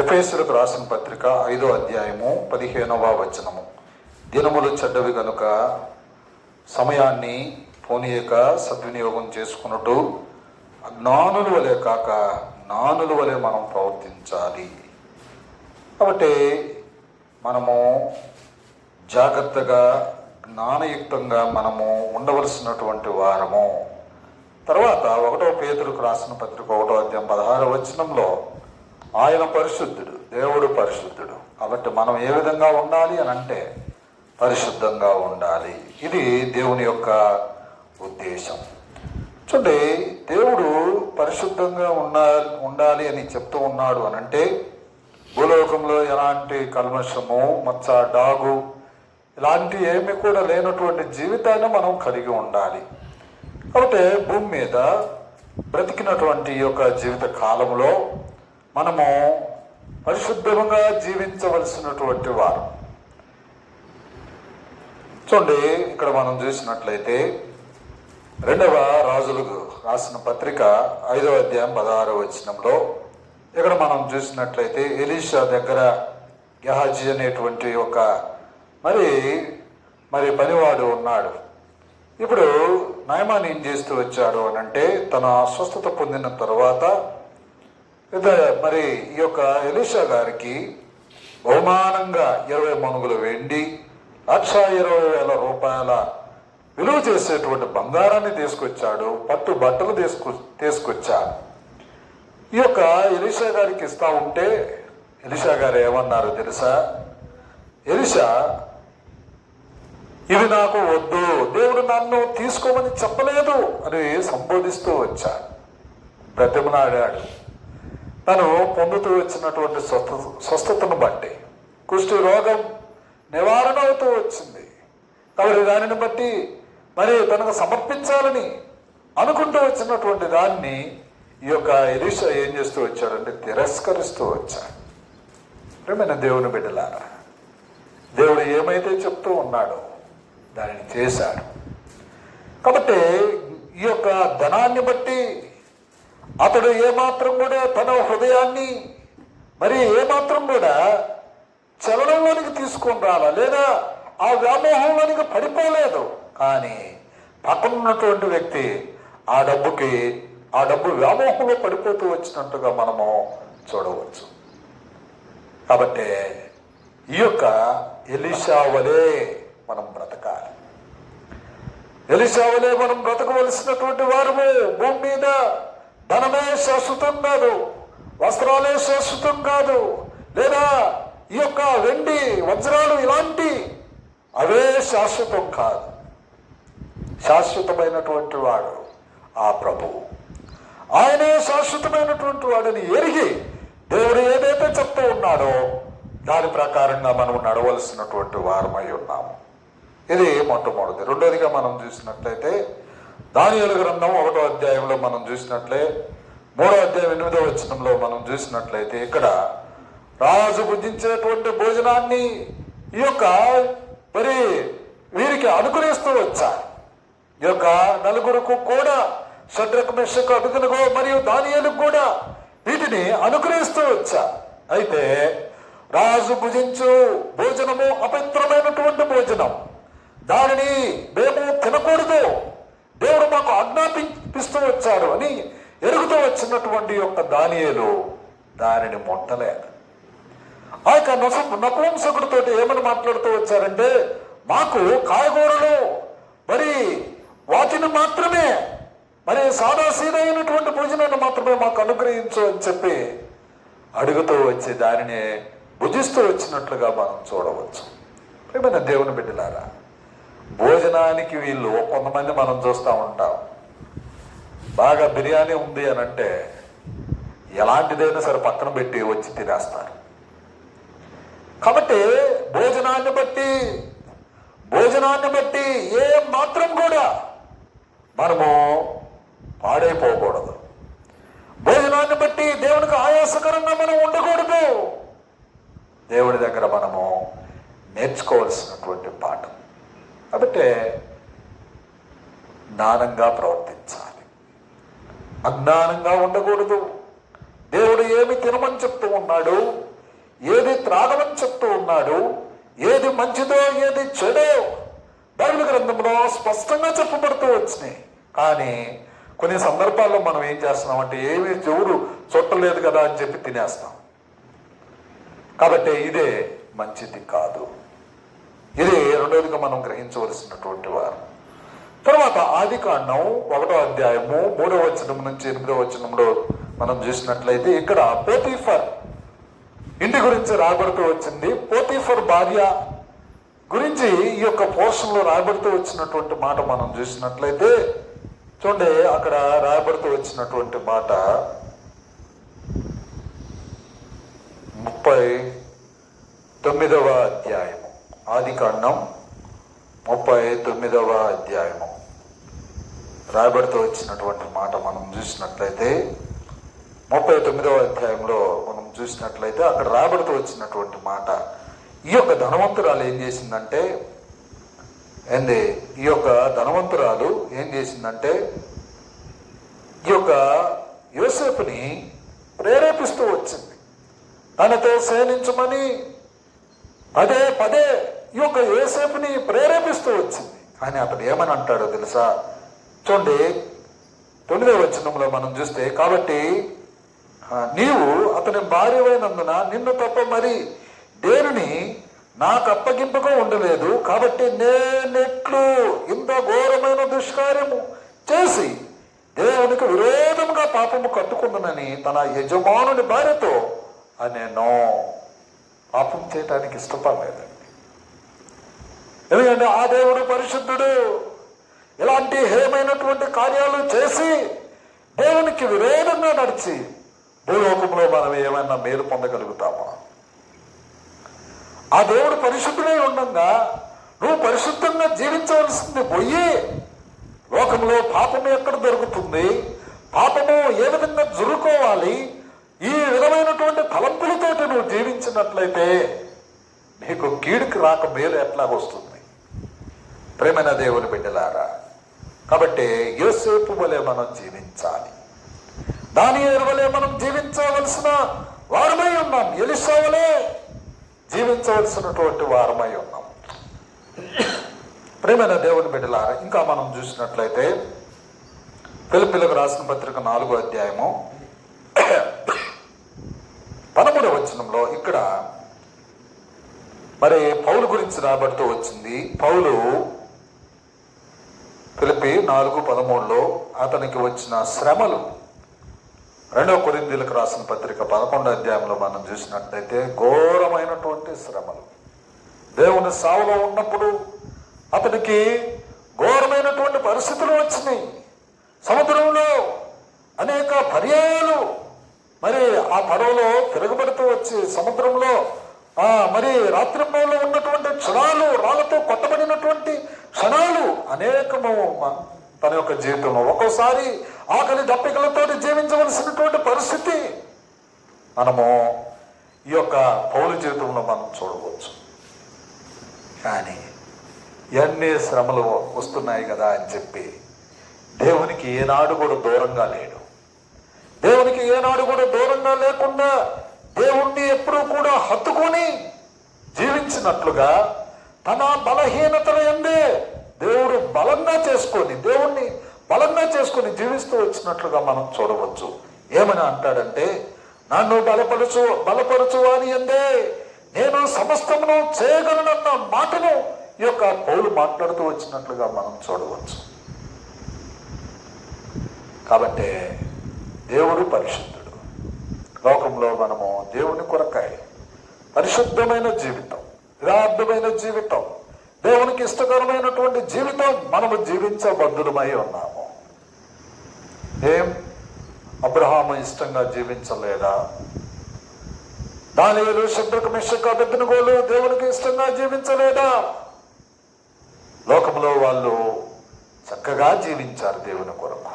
ఎఫ్ఎస్లకు రాసిన పత్రిక ఐదో అధ్యాయము పదిహేనవ వచనము. దినములు చెడ్డవి గనుక సమయాన్ని పోనీయక సద్వినియోగం చేసుకున్నట్టు జ్ఞానుల వలె కాక జ్ఞానుల వలె మనం ప్రవర్తించాలి. కాబట్టి మనము జాగ్రత్తగా జ్ఞానయుక్తంగా మనము ఉండవలసినటువంటి వారము. తర్వాత ఒకటో పేతులకు రాసిన పత్రిక ఒకటో అధ్యాయం పదహారు వచనంలో ఆయన పరిశుద్ధుడు దేవుడు పరిశుద్ధుడు. కాబట్టి మనం ఏ విధంగా ఉండాలి అని అంటే పరిశుద్ధంగా ఉండాలి. ఇది దేవుని యొక్క ఉద్దేశం. చూడండి దేవుడు పరిశుద్ధంగా ఉండా ఉండాలి అని చెప్తూ ఉన్నాడు అని అంటే భూలోకంలో ఎలాంటి కల్మషము మచ్చ డాగు ఇలాంటి ఏమి కూడా లేనటువంటి జీవితాన్ని మనం కలిగి ఉండాలి. కాబట్టి భూమి మీద బ్రతికినటువంటి యొక్క జీవిత కాలంలో మనము పరిశుద్ధంగా జీవించవలసినటువంటి వారు. చూడండి ఇక్కడ మనం చూసినట్లయితే రెండవ రాజులకు రాసిన పత్రిక ఐదవ అధ్యాయం పదహారవ వచనంలో ఇక్కడ మనం చూసినట్లయితే ఎలీషా దగ్గర గెహాజీ అనేటువంటి ఒక మరి మరి పనివాడు ఉన్నాడు. ఇప్పుడు నయమాన్ ఏం చేస్తూ వచ్చాడు అని అంటే తన అస్వస్థత పొందిన తర్వాత మరి ఈ యొక్క ఎలీషా గారికి బహుమానంగా ఇరవై మనుగులు వెండి లక్ష ఇరవై వేల రూపాయల విలువ చేసేటువంటి బంగారాన్ని తీసుకొచ్చాడు పట్టు బట్టలు తీసుకు తీసుకొచ్చాడు ఈ యొక్క ఎలిషా గారికి ఇస్తా ఉంటే ఎలిషా గారు ఏమన్నారు తెలుసా? ఎలిషా ఇవి నాకు వద్దు దేవుడు నన్ను తీసుకోమని చెప్పలేదు అని సంబోధిస్తూ వచ్చాడు. బ్రతిమలాడాడు. తను పొందుతూ వచ్చినటువంటి స్వస్థ స్వస్థతను బట్టి కుష్టి రోగం నివారణ అవుతూ వచ్చింది. కాబట్టి దానిని బట్టి మరి తనకు సమర్పించాలని అనుకుంటూ వచ్చినటువంటి దాన్ని ఈ యొక్క ఎలీషా ఏం చేస్తూ వచ్చాడంటే తిరస్కరిస్తూ వచ్చాడు. ప్రేమైన దేవుని బిడ్డలారా దేవుడు ఏమైతే చెప్తూ ఉన్నాడో దానిని చేశాడు. కాబట్టి ఈ యొక్క ధనాన్ని బట్టి అతడు ఏమాత్రం కూడా తన హృదయాన్ని మరి ఏమాత్రం కూడా చలనంలోనికి తీసుకొని రాలా లేదా ఆ వ్యామోహంలోనికి పడిపోలేదు. కానీ పక్కన ఉన్నటువంటి వ్యక్తి ఆ డబ్బుకి ఆ డబ్బు వ్యామోహంలో పడిపోతూ వచ్చినట్టుగా మనము చూడవచ్చు. కాబట్టి ఈ యొక్క ఎలిషావలే మనం బ్రతకాలి. ఎలిషావలే మనం బ్రతకవలసినటువంటి వారము భూమి మీద ధనమే శాశ్వతం కాదు. వస్త్రాలే శాశ్వతం కాదు. లేదా ఈ యొక్క వెండి వజ్రాలు ఇలాంటి అవే శాశ్వతం కాదు. శాశ్వతమైనటువంటి వాడు ఆ ప్రభువు ఆయనే శాశ్వతమైనటువంటి వాడని ఎరిగి దేవుడు ఏదైతే చెప్తూ ఉన్నాడో దాని ప్రకారంగా మనం నడవలసినటువంటి వారమై ఉన్నాము. ఇది మొట్టమొదటి. రెండోదిగా మనం చూసినట్లయితే దానియలు గ్రంథం ఒకటో అధ్యాయంలో మనం చూసినట్లే మూడో అధ్యాయం ఎనిమిదో వచనంలో మనం చూసినట్లయితే ఇక్కడ రాజు భుజించేటువంటి భోజనాన్ని ఈ యొక్క మరి వీరికి అనుగ్రహిస్తూ వచ్చారు. ఈ యొక్క నలుగురుకు కూడా షడ్రకు మెషకు అభిగులుగో మరియు దానియలకు కూడా వీటిని అనుగ్రహిస్తూ వచ్చా అయితే రాజు భుజించు భోజనము అపవిత్రమైనటువంటి భోజనం. దానిని మేము తినకూడదు. దేవుడు మాకు ఆజ్ఞాపిస్తూ వచ్చాడు అని ఎరుగుతూ వచ్చినటువంటి యొక్క దానియలు దానిని మొట్టలేదు. ఆ యొక్క నసు నపుంసకుడితో ఏమని మాట్లాడుతూ వచ్చారంటే మాకు కాయగూరలు మరి వాటిని మాత్రమే మరి సాదాసీదైనటువంటి భోజనాన్ని మాత్రమే మాకు అనుగ్రహించు అని చెప్పి అడుగుతూ వచ్చి దానిని భుజిస్తూ వచ్చినట్లుగా మనం చూడవచ్చు. ప్రేమైన దేవుని బిడ్డలారా భోజనానికి వీళ్ళు కొంతమంది మనం చూస్తూ ఉంటాం. బాగా బిర్యానీ ఉంది అని అంటే ఎలాంటిదైనా సరే పక్కన పెట్టి వచ్చి తినేస్తారు. కాబట్టి భోజనాన్ని బట్టి భోజనాన్ని బట్టి ఏ మాత్రం కూడా మనము పాడైపోకూడదు. భోజనాన్ని బట్టి దేవునికి ఆయాసకరంగా మనం ఉండకూడదు. దేవుడి దగ్గర మనము నేర్చుకోవాల్సినటువంటి పాఠం. కాబట్టి జ్ఞానంగా ప్రవర్తించాలి. అజ్ఞానంగా ఉండకూడదు. దేవుడు ఏమి తినమని చెప్తూ ఉన్నాడు? ఏది త్రాగమని చెప్తూ ఉన్నాడు? ఏది మంచిదో ఏది చెడో బైబిల్ గ్రంథంలో స్పష్టంగా చెప్పబడుతూ వచ్చినాయి. కానీ కొన్ని సందర్భాల్లో మనం ఏం చేస్తున్నామంటే ఏమీ చెవులు చుట్టలేదు కదా అని చెప్పి తినేస్తాం. కాబట్టి ఇదే మంచిది కాదు. ఇది రెండవదిగా మనం గ్రహించవలసినటువంటి వారు. తర్వాత ఆది కాండం ఒకటో అధ్యాయము మూడో వచనం నుంచి ఎనిమిదో వచనంలో మనం చూసినట్లయితే ఇక్కడ పోతీఫర్ ఇంటి గురించి రాబడుతూ వచ్చింది. పోతీఫర్ భార్య గురించి ఈ యొక్క పోర్షన్లో రాయబడుతూ వచ్చినటువంటి మాట మనం చూసినట్లయితే చూడండి అక్కడ రాయబడుతూ వచ్చినటువంటి మాట ముప్పై తొమ్మిదవ అధ్యాయము. ఆది కాండం ముప్పై తొమ్మిదవ అధ్యాయము. రాయబడితో వచ్చినటువంటి మాట మనం చూసినట్లయితే ముప్పై తొమ్మిదవ అధ్యాయంలో మనం చూసినట్లయితే అక్కడ రాబడితో వచ్చినటువంటి మాట ఈ యొక్క ధనవంతురాలు ఏం చేసిందంటే ఏంది? ఈ యొక్క ధనవంతురాలు ఏం చేసిందంటే ఈ యొక్క యోసేపుని ప్రేరేపిస్తూ వచ్చింది. తనతో సేనించమని పదే పదే ఈ యొక్క యోసేపుని ప్రేరేపిస్తూ వచ్చింది. కానీ అతడు ఏమని అంటాడో తెలుసా? చూడండి తొమ్మిదో వచనంలో మనం చూస్తే కాబట్టి నీవు అతని భార్యమైనందున నిన్ను తప్ప మరి దేనిని నాకు అప్పగింపుగా ఉండలేదు. కాబట్టి నేనెట్లు ఇంత ఘోరమైన దుష్కార్యము చేసి దేవునికి విరోధంగా పాపము కట్టుకుందనని తన యజమానుని భార్యతో అనేనో. పాపం చేయటానికి ఇష్టపడలేదండి ఎందుకంటే ఆ దేవుడు పరిశుద్ధుడు. ఇలాంటి హేమైనటువంటి కార్యాలు చేసి దేవునికి విరోధంగా నడిచి భూలోకంలో మనం ఏమైనా మేలు పొందగలుగుతామా? ఆ దేవుడు పరిశుద్ధుడై ఉండగా నువ్వు పరిశుద్ధంగా జీవించవలసింది పోయి లోకంలో పాపము ఎక్కడ దొరుకుతుంది? పాపము ఏ విధంగా జురుకోవాలి? ఈ విధమైనటువంటి తలంపులతోటి నువ్వు జీవించినట్లయితే నీకు కీడుకి రాక మేలు ఎట్లా వస్తుంది? ప్రేమైన దేవుని బిడ్డలారా కాబట్టి యోసేపు వలె మనం జీవించాలి. దాని వలె మనం జీవించవలసిన వారమై ఉన్నాం. ఎలిసా వలె జీవించవలసినటువంటి వారమై ఉన్నాం. ప్రేమైన దేవుని బిడ్డలారా ఇంకా మనం చూసినట్లయితే పిలుపులకు రాసిన పత్రిక నాలుగో అధ్యాయము పదమూడవ వచనంలో ఇక్కడ మరి పౌలు గురించి రాబడుతూ వచ్చింది. పౌలు పిలిపి నాలుగు పదమూడులో అతనికి వచ్చిన శ్రమలు. రెండవ కొరిందీలకు రాసిన పత్రిక పదకొండో అధ్యాయంలో మనం చూసినట్లయితే ఘోరమైనటువంటి శ్రమలు. దేవుని సావులో ఉన్నప్పుడు అతనికి ఘోరమైనటువంటి పరిస్థితులు వచ్చినాయి. సముద్రంలో అనేక పర్యాయాలు మరి ఆ పడవలో తిరగబడుతూ వచ్చి సముద్రంలో ఆ మరి రాత్రింబలో ఉన్నటువంటి క్షణాలు రాళ్ళతో కొట్టబడినటువంటి క్షణాలు అనేకము తన యొక్క జీవితంలో. ఒక్కోసారి ఆకలి దప్పికలతో జీవించవలసినటువంటి పరిస్థితి మనము ఈ యొక్క పౌరు జీవితంలో మనం చూడవచ్చు. కానీ ఎన్ని శ్రమలు వస్తున్నాయి కదా అని చెప్పి దేవునికి ఏనాడు కూడా దూరంగా లేడు. దేవునికి ఏనాడు కూడా దూరంగా లేకుండా దేవుణ్ణి ఎప్పుడూ కూడా హత్తుకొని జీవించినట్లుగా తన బలహీనతల ఎందే దేవుడు బలంగా చేసుకొని దేవుణ్ణి బలంగా చేసుకొని జీవిస్తూ వచ్చినట్లుగా మనం చూడవచ్చు. ఏమని అంటాడంటే నన్ను బలపరచు బలపరచు అని ఎందే. నేను సమస్తమును చేయగలనన్న మాటను ఈ యొక్క పౌలు మాట్లాడుతూ వచ్చినట్లుగా మనం చూడవచ్చు. కాబట్టి దేవుడు పరిశుద్ధుడు. లోకంలో మనము దేవుని కొరకాయ పరిశుద్ధమైన జీవితం. యథార్థమైన జీవితం. దేవునికి ఇష్టకరమైనటువంటి జీవితం మనము జీవించబద్ధులమై ఉన్నాము. ఏం? అబ్రహాము ఇష్టంగా జీవించలేదా? దానివేలు శుభ్రక మిషక గోలు దేవునికి ఇష్టంగా జీవించలేదా? లోకంలో వాళ్ళు చక్కగా జీవించారు దేవుని కొరకు.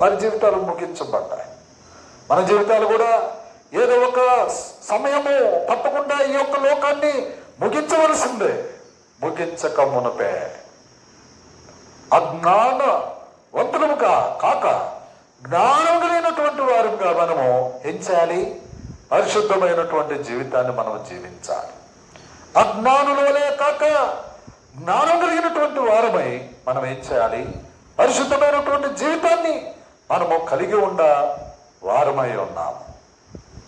వారి జీవితాలు ముగించబడ్డాయి. మన జీవితాలు కూడా ఏదో ఒక సమయము తప్పకుండా ఈ యొక్క లోకాన్ని ముగించవలసిందే. ముగించక మునపే. అజ్ఞాన వంతులముగా కాక జ్ఞానం కలిగినటువంటి వారుగా మనము ఏం చేయాలి? పరిశుద్ధమైనటువంటి జీవితాన్ని మనం జీవించాలి. అజ్ఞానుల వలె కాక జ్ఞానం కలిగినటువంటి వారమై మనం ఏం చేయాలి? పరిశుద్ధమైనటువంటి జీవితాన్ని మనము కలిగి ఉండ వారమై ఉన్నాము.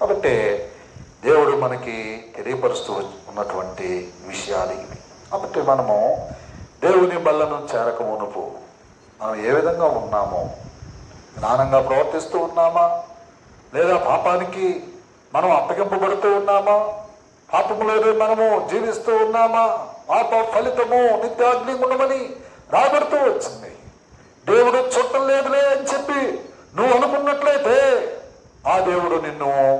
కాబట్టి దేవుడు మనకి తెలియపరుస్తూ ఉన్నటువంటి విషయాలు ఇవి. కాబట్టి మనము దేవుని బల్లను చేరక మునుపు మనం ఏ విధంగా ఉన్నామో జ్ఞానంగా ప్రవర్తిస్తూ ఉన్నామా? లేదా పాపానికి మనం అప్పగింపబడుతూ ఉన్నామా? పాపములోనే మనము జీవిస్తూ ఉన్నామా? పాప ఫలితము నిత్యాగ్ని ఉండమని రాబడుతూ వచ్చింది. దేవుడు చుట్టం లేదులే అని చెప్పి నువ్వు అనుకున్నట్లయితే ఆ దేవుడు నిన్ను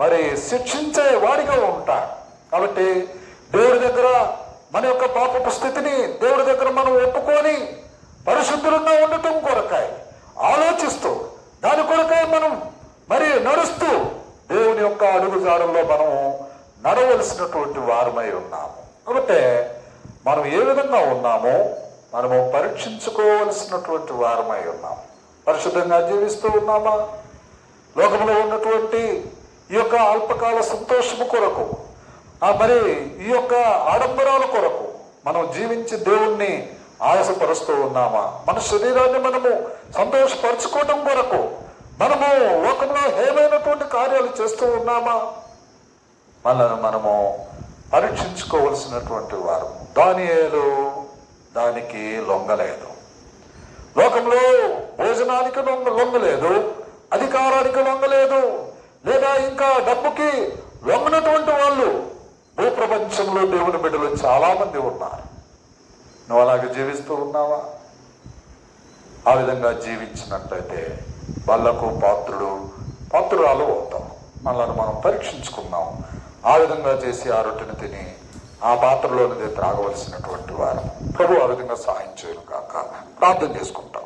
మరి శిక్షించే వాడిగా ఉంటాడు. కాబట్టి దేవుడి దగ్గర మన యొక్క పాపపు స్థితిని దేవుడి దగ్గర మనం ఒప్పుకొని పరిశుద్ధులుగా ఉండటం కొరకాయ ఆలోచిస్తూ దాని కొరకాయ మనం మరి నడుస్తూ దేవుని యొక్క అడుగుజాడల్లో మనం నడవలసినటువంటి వారమై ఉన్నాము. కాబట్టి మనం ఏ విధంగా ఉన్నామో మనము పరీక్షించుకోవలసినటువంటి వారమై ఉన్నాము. పరిశుద్ధంగా జీవిస్తూ ఉన్నామా? లోకంలో ఉన్నటువంటి ఈ యొక్క అల్పకాల సంతోషము కొరకు ఆ మరి ఈ యొక్క ఆడంబరాల కొరకు మనం జీవించి దేవుణ్ణి ఆయాసపరుస్తూ ఉన్నామా? మన శరీరాన్ని మనము సంతోషపరచుకోవటం కొరకు మనము లోకంలో ఏమైనటువంటి కార్యాలు చేస్తూ ఉన్నామా? మనల్ని మనము పరీక్షించుకోవలసినటువంటి వారు. దానియేలు దానికి లొంగలేదు. లోకంలో భోజనానికి లొంగ లొంగలేదు అధికారానికి లొంగలేదు లేదా ఇంకా డబ్బుకి లొంగనటువంటి వాళ్ళు భూప్రపంచంలో దేవుని బిడ్డలు చాలా మంది ఉన్నారు. నువ్వు అలాగే జీవిస్తూ ఉన్నావా? ఆ విధంగా జీవించినట్లయితే వాళ్ళకు పాత్రుడు పాత్రురాలు అవుతాం. మనల్ని మనం పరీక్షించుకున్నాం ఆ విధంగా చేసి ఆ రొట్టెని తిని ఆ పాత్రలోనిదే త్రాగవలసినటువంటి వారు. ప్రభు ఆ విధంగా సహాయం చేయను కాక ప్రార్థన చేసుకుంటాం.